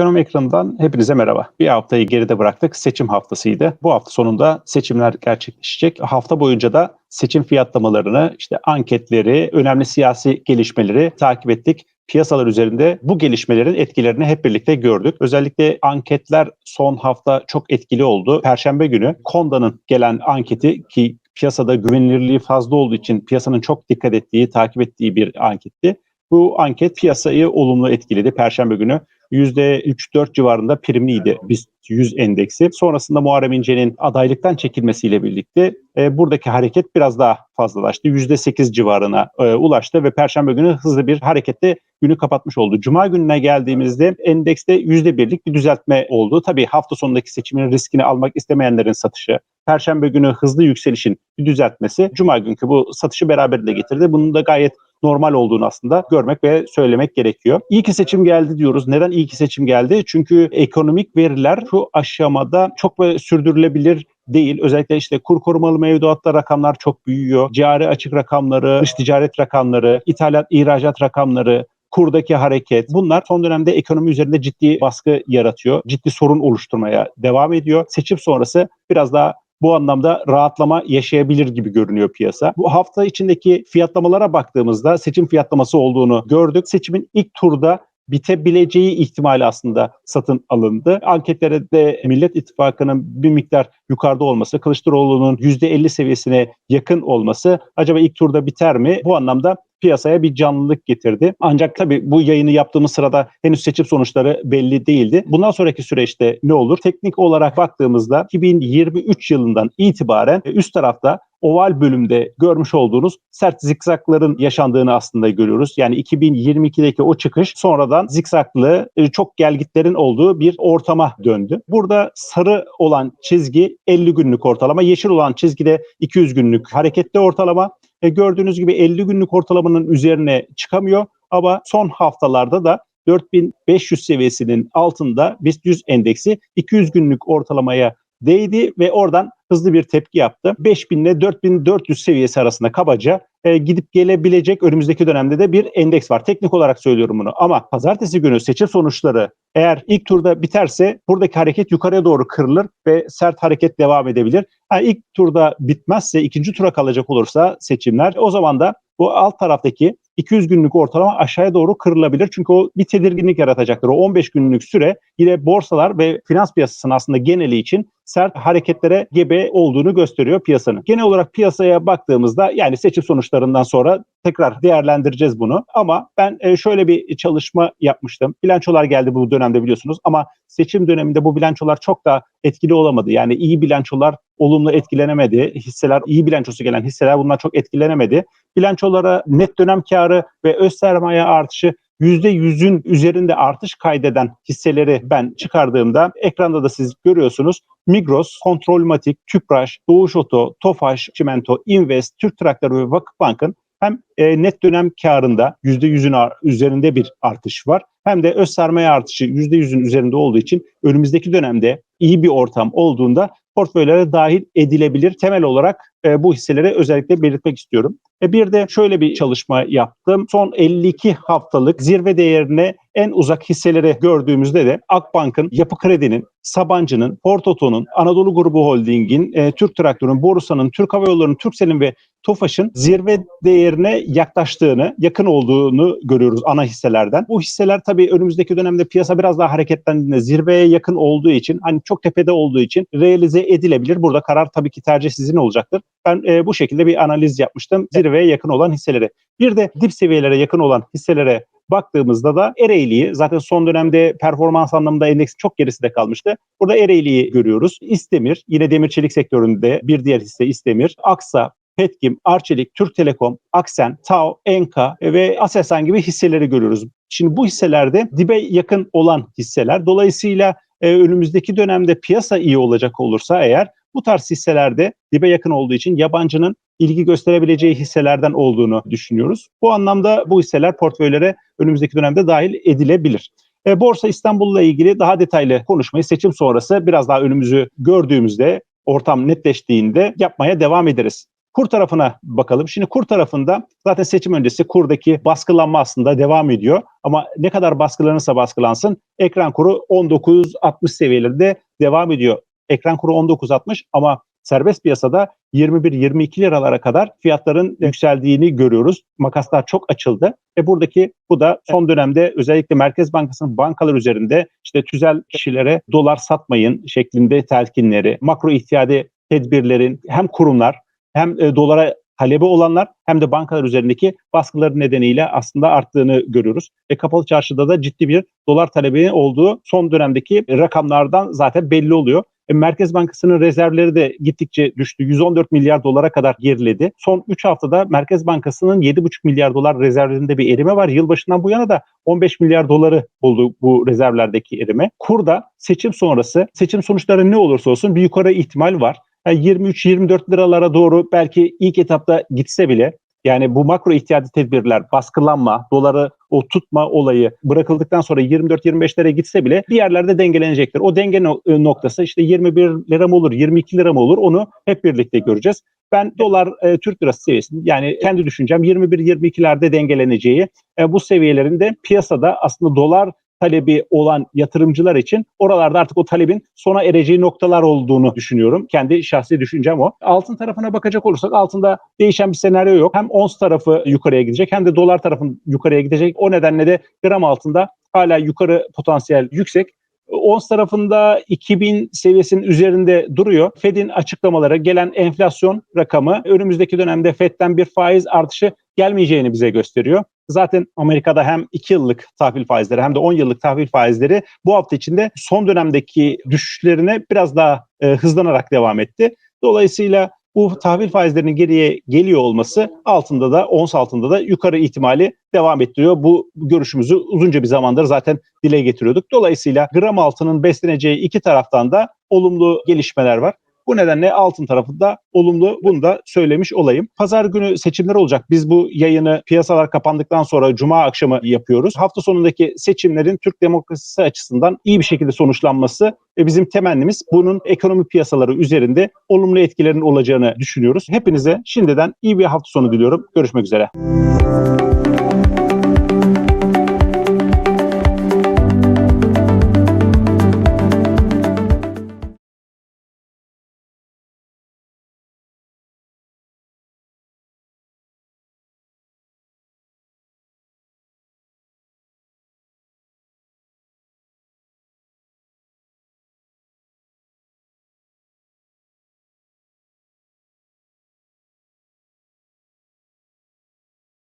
Ekonomi ekranından hepinize merhaba. Bir haftayı geride bıraktık. Seçim haftasıydı. Bu hafta sonunda seçimler gerçekleşecek. Hafta boyunca da seçim fiyatlamalarını, işte anketleri, önemli siyasi gelişmeleri takip ettik piyasalar üzerinde bu gelişmelerin etkilerini hep birlikte gördük. Özellikle anketler son hafta çok etkili oldu. Perşembe günü Konda'nın gelen anketi ki piyasada güvenilirliği fazla olduğu için piyasanın çok dikkat ettiği, takip ettiği bir anketti. Bu anket piyasayı olumlu etkiledi. Perşembe günü %3-4 civarında primliydi BIST 100 endeksi. Sonrasında Muharrem İnce'nin adaylıktan çekilmesiyle birlikte e, buradaki hareket biraz daha fazlalaştı. %8 civarına e, ulaştı ve Perşembe günü hızlı bir harekette günü kapatmış oldu. Cuma gününe geldiğimizde endekste %1'lik bir düzeltme oldu. Tabii hafta sonundaki seçimin riskini almak istemeyenlerin satışı, Perşembe günü hızlı yükselişin bir düzeltmesi Cuma günkü bu satışı beraberinde getirdi. Bunun da gayet normal olduğunu aslında görmek ve söylemek gerekiyor. İyi ki seçim geldi diyoruz. Neden iyi ki seçim geldi? Çünkü ekonomik veriler şu aşamada çok sürdürülebilir değil. Özellikle işte kur korumalı mevduatta rakamlar çok büyüyor. Cari açık rakamları, dış ticaret rakamları, ithalat, ihracat rakamları, kurdaki hareket bunlar son dönemde ekonomi üzerinde ciddi baskı yaratıyor. Ciddi sorun oluşturmaya devam ediyor. Seçim sonrası biraz daha bu anlamda rahatlama yaşayabilir gibi görünüyor piyasa. Bu hafta içindeki fiyatlamalara baktığımızda seçim fiyatlaması olduğunu gördük. Seçimin ilk turda bitebileceği ihtimali aslında satın alındı. Anketlere de Millet İttifakı'nın bir miktar yukarıda olması, Kılıçdaroğlu'nun %50 seviyesine yakın olması acaba ilk turda biter mi? Bu anlamda piyasaya bir canlılık getirdi. Ancak tabii bu yayını yaptığımız sırada henüz seçim sonuçları belli değildi. Bundan sonraki süreçte ne olur? Teknik olarak baktığımızda 2023 yılından itibaren üst tarafta oval bölümde görmüş olduğunuz sert zikzakların yaşandığını aslında görüyoruz. Yani 2022'deki o çıkış sonradan zikzaklı e, çok gelgitlerin olduğu bir ortama döndü. Burada sarı olan çizgi 50 günlük ortalama, yeşil olan çizgi de 200 günlük hareketli ortalama. E, gördüğünüz gibi 50 günlük ortalamanın üzerine çıkamıyor ama son haftalarda da 4500 seviyesinin altında BIST 100 endeksi 200 günlük ortalamaya değdi ve oradan hızlı bir tepki yaptı. 5000 ile 4400 seviyesi arasında kabaca e, gidip gelebilecek önümüzdeki dönemde de bir endeks var. Teknik olarak söylüyorum bunu ama pazartesi günü seçim sonuçları eğer ilk turda biterse buradaki hareket yukarıya doğru kırılır ve sert hareket devam edebilir. Ha, ilk turda bitmezse ikinci tura kalacak olursa seçimler o zaman da bu alt taraftaki 200 günlük ortalama aşağıya doğru kırılabilir. Çünkü o bir tedirginlik yaratacaktır. O 15 günlük süre yine borsalar ve finans piyasasının aslında geneli için sert hareketlere gebe olduğunu gösteriyor piyasanın. Genel olarak piyasaya baktığımızda yani seçim sonuçlarından sonra tekrar değerlendireceğiz bunu. Ama ben e, şöyle bir çalışma yapmıştım. Bilançolar geldi bu dönemde biliyorsunuz ama seçim döneminde bu bilançolar çok da etkili olamadı. Yani iyi bilançolar olumlu etkilenemedi. Hisseler, iyi bilançosu gelen hisseler bunlar çok etkilenemedi. Bilançolara net dönem karı ve öz sermaye artışı %100'ün üzerinde artış kaydeden hisseleri ben çıkardığımda ekranda da siz görüyorsunuz. Migros, Kontrolmatik, Tüpraş, Doğuş Oto, Tofaş, Çimento, Invest, Türk Traktörü ve Vakıfbank'ın hem e, net dönem karında %100'ün üzerinde bir artış var. Hem de öz sermaye artışı %100'ün üzerinde olduğu için önümüzdeki dönemde iyi bir ortam olduğunda portföylere dahil edilebilir. Temel olarak e, bu hisseleri özellikle belirtmek istiyorum. E, bir de şöyle bir çalışma yaptım. Son 52 haftalık zirve değerine en uzak hisseleri gördüğümüzde de Akbank'ın, Yapı Kredi'nin, Sabancı'nın, Portoto'nun, Anadolu Grubu Holding'in, e, Türk Traktör'ün, Borsa'nın, Türk Hava Yolları'nın, Turkcell'in ve Tofaş'ın zirve değerine yaklaştığını, yakın olduğunu görüyoruz ana hisselerden. Bu hisseler tabii önümüzdeki dönemde piyasa biraz daha hareketlendiğinde zirveye yakın olduğu için, hani çok tepede olduğu için realize edilebilir. Burada karar tabii ki tercih sizin olacaktır. Ben e, bu şekilde bir analiz yapmıştım. Zirveye yakın olan hisseleri. Bir de dip seviyelere yakın olan hisselere baktığımızda da Ereğli'yi zaten son dönemde performans anlamında endeksin çok gerisinde kalmıştı. Burada Ereğli'yi görüyoruz. İstemir yine demir çelik sektöründe bir diğer hisse İstemir. Aksa, Petkim, Arçelik, Türk Telekom, Aksen, Tao, Enka ve Aselsan gibi hisseleri görüyoruz. Şimdi bu hisselerde dibe yakın olan hisseler. Dolayısıyla e, önümüzdeki dönemde piyasa iyi olacak olursa eğer bu tarz hisselerde dibe yakın olduğu için yabancının ilgi gösterebileceği hisselerden olduğunu düşünüyoruz. Bu anlamda bu hisseler portföylere önümüzdeki dönemde dahil edilebilir. E, Borsa İstanbul'la ilgili daha detaylı konuşmayı seçim sonrası biraz daha önümüzü gördüğümüzde, ortam netleştiğinde yapmaya devam ederiz. Kur tarafına bakalım. Şimdi kur tarafında zaten seçim öncesi kurdaki baskılanma aslında devam ediyor. Ama ne kadar baskılanırsa baskılansın ekran kuru 19.60 seviyelerinde devam ediyor. Ekran kuru 19.60 ama serbest piyasada 21-22 liralara kadar fiyatların yükseldiğini görüyoruz. Makaslar çok açıldı. E buradaki bu da son dönemde özellikle Merkez Bankası'nın bankalar üzerinde işte tüzel kişilere dolar satmayın şeklinde telkinleri, makro ihtiyadi tedbirlerin hem kurumlar hem e, dolara talebi olanlar hem de bankalar üzerindeki baskıları nedeniyle aslında arttığını görüyoruz. Ve kapalı çarşıda da ciddi bir dolar talebi olduğu son dönemdeki rakamlardan zaten belli oluyor. E, Merkez Bankası'nın rezervleri de gittikçe düştü. 114 milyar dolara kadar geriledi. Son 3 haftada Merkez Bankası'nın 7,5 milyar dolar rezervlerinde bir erime var. Yılbaşından bu yana da 15 milyar doları buldu bu rezervlerdeki erime. Kurda seçim sonrası, seçim sonuçları ne olursa olsun bir yukarı ihtimal var. Yani 23-24 liralara doğru belki ilk etapta gitse bile yani bu makro ihtiyati tedbirler, baskılanma, doları o tutma olayı bırakıldıktan sonra 24-25'lere gitse bile bir yerlerde dengelenecektir. O denge no- noktası işte 21 lira mı olur, 22 lira mı olur onu hep birlikte göreceğiz. Ben dolar e, Türk lirası seviyesinde yani kendi düşüncem 21-22'lerde dengeleneceği e, bu seviyelerin de piyasada aslında dolar talebi olan yatırımcılar için oralarda artık o talebin sona ereceği noktalar olduğunu düşünüyorum. Kendi şahsi düşüncem o. Altın tarafına bakacak olursak altında değişen bir senaryo yok. Hem ons tarafı yukarıya gidecek hem de dolar tarafın yukarıya gidecek. O nedenle de gram altında hala yukarı potansiyel yüksek. Ons tarafında 2000 seviyesinin üzerinde duruyor. Fed'in açıklamaları, gelen enflasyon rakamı önümüzdeki dönemde Fed'den bir faiz artışı gelmeyeceğini bize gösteriyor. Zaten Amerika'da hem 2 yıllık tahvil faizleri hem de 10 yıllık tahvil faizleri bu hafta içinde son dönemdeki düşüşlerine biraz daha e, hızlanarak devam etti. Dolayısıyla bu tahvil faizlerinin geriye geliyor olması altında da ons altında da yukarı ihtimali devam ettiriyor. Bu görüşümüzü uzunca bir zamandır zaten dile getiriyorduk. Dolayısıyla gram altının besleneceği iki taraftan da olumlu gelişmeler var. Bu nedenle altın tarafında olumlu bunu da söylemiş olayım. Pazar günü seçimler olacak. Biz bu yayını piyasalar kapandıktan sonra cuma akşamı yapıyoruz. Hafta sonundaki seçimlerin Türk demokrasisi açısından iyi bir şekilde sonuçlanması ve bizim temennimiz bunun ekonomi piyasaları üzerinde olumlu etkilerin olacağını düşünüyoruz. Hepinize şimdiden iyi bir hafta sonu diliyorum. Görüşmek üzere.